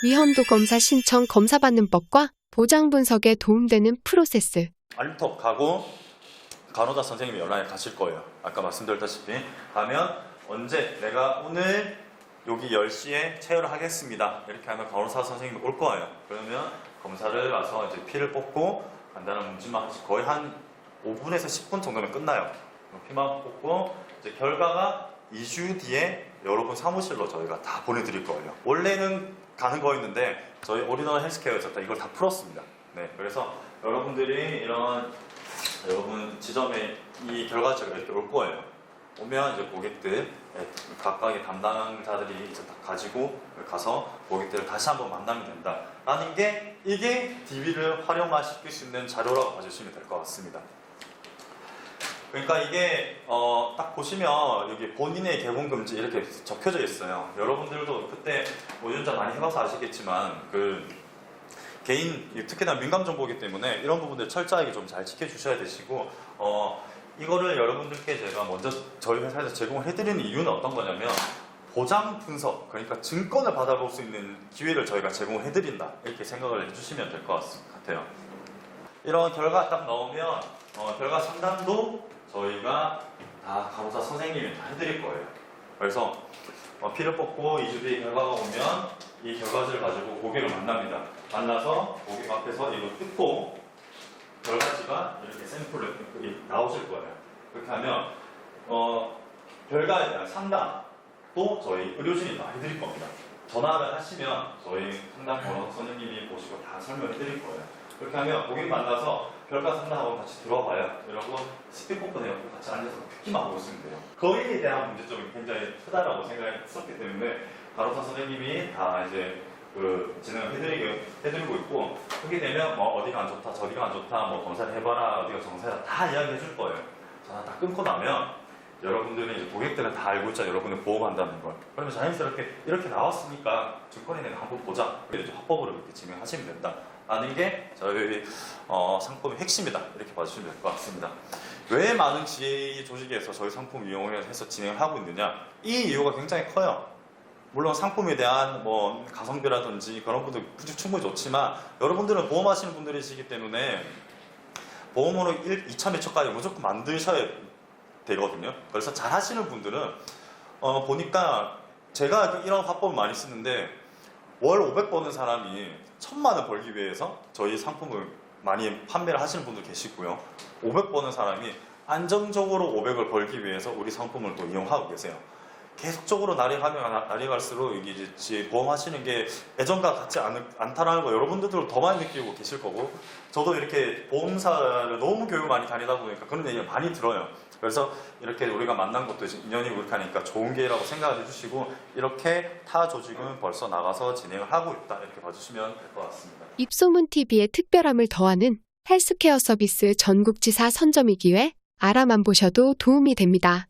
위험도 검사 신청 검사받는 법과 보장 분석에 도움되는 프로세스. 알림톡 가고 간호사 선생님이 연락이 가실 거예요. 아까 말씀드렸다시피 가면 언제 내가 오늘 여기 10시에 체열을 하겠습니다. 이렇게 하면 간호사 선생님이 올 거예요. 그러면 검사를 와서 이제 피를 뽑고 간단한 문진만 하시 거의 한 5분에서 10분 정도면 끝나요. 피만 뽑고 이제 결과가 2주 뒤에 여러분 사무실로 저희가 다 보내드릴 거예요. 원래는 가는 거였는데 저희 오리지널 헬스케어에서 다 이걸 다 풀었습니다. 네, 그래서 여러분들이 이런 여러분 지점에 이 결과지가 이렇게 올 거예요. 오면 이제 고객들 예, 각각의 담당자들이 이제 다 가지고 가서 고객들을 다시 한번 만나면 된다. 라는 게 이게 DB를 활용화시킬 수 있는 자료라고 봐주시면 될 것 같습니다. 그러니까 이게 어, 딱 보시면 여기 본인의 개봉 금지 이렇게 적혀져 있어요. 여러분들도 그때 모유자 많이 해봐서 아시겠지만 그 개인 특히나 민감 정보이기 때문에 이런 부분들 철저하게 좀 잘 지켜주셔야 되시고 어, 이거를 여러분들께 제가 먼저 저희 회사에서 제공을 해드리는 이유는 어떤 거냐면 보장 분석 그러니까 증권을 받아볼 수 있는 기회를 저희가 제공을 해드린다 이렇게 생각을 해주시면 될 것 같아요. 이런 결과 딱 나오면 어, 결과 상담도 저희가 다 간호사 선생님이 다 해드릴 거예요. 그래서 어, 피를 뽑고 2주 뒤에 결과가 오면 이 결과지를 가지고 고객을 만납니다. 만나서 고객 앞에서 이거 뜯고 결과지가 이렇게 이렇게 나오실 거예요. 그렇게 하면 어, 결과에 대한 상담도 저희 의료진이 다 해드릴 겁니다. 전화를 하시면 저희 상담 번호 선생님이 보시고 다 설명해 드릴 거예요. 그렇게 하면 고객 만나서 결과 상담하고 같이 들어봐요. 이러고 스피커폰 해갖고 같이 앉아서 듣기만 하고 있으면 돼요. 거기에 대한 문제점이 굉장히 크다라고 생각했었기 때문에 간호사 선생님이 다 이제 그 진행을 해드리고, 해드리고 있고 그렇게 되면 뭐 어디가 안 좋다, 저기가 안 좋다, 뭐 검사를 해봐라, 어디가 정상이다 다 이야기해 줄 거예요. 전화 다 끊고 나면 여러분들은 고객들은 다 알고 있죠. 여러분을 보호한다는 걸. 그러면 자연스럽게 이렇게 나왔으니까 증권에 대해 한번 보자. 이렇게 합법으로 이렇게 진행하시면 된다. 라는 게 저희 어, 상품의 핵심이다. 이렇게 봐주시면 될 것 같습니다. 왜 많은 GA 조직에서 저희 상품 이용을 해서 진행을 하고 있느냐? 이 이유가 굉장히 커요. 물론 상품에 대한 뭐 가성비라든지 그런 것도 충분히 좋지만 여러분들은 보험하시는 분들이시기 때문에 보험으로 1, 2차 매초까지 무조건 만드셔야 되거든요. 그래서 잘 하시는 분들은 어, 보니까 제가 이런 화법을 많이 쓰는데 월 500 버는 사람이 천만 원 벌기 위해서 저희 상품을 많이 판매를 하시는 분도 계시고요. 500 버는 사람이 안정적으로 500을 벌기 위해서 우리 상품을 또 이용하고 계세요. 계속적으로 날이 가면 날이 갈수록 이게 이제 보험하시는 게 예전과 같지 않, 않다라는 거 여러분들도 더 많이 느끼고 계실 거고 저도 이렇게 보험사를 너무 교육 많이 다니다 보니까 그런 얘기를 많이 들어요. 그래서 이렇게 우리가 만난 것도 인연이 우락하니까 좋은 기회라고 생각을 해주시고 이렇게 타 조직은 벌써 나가서 진행을 하고 있다 이렇게 봐주시면 될 것 같습니다. 입소문 TV의 특별함을 더하는 헬스케어 서비스 전국지사 선점이 기회 알아만 보셔도 도움이 됩니다.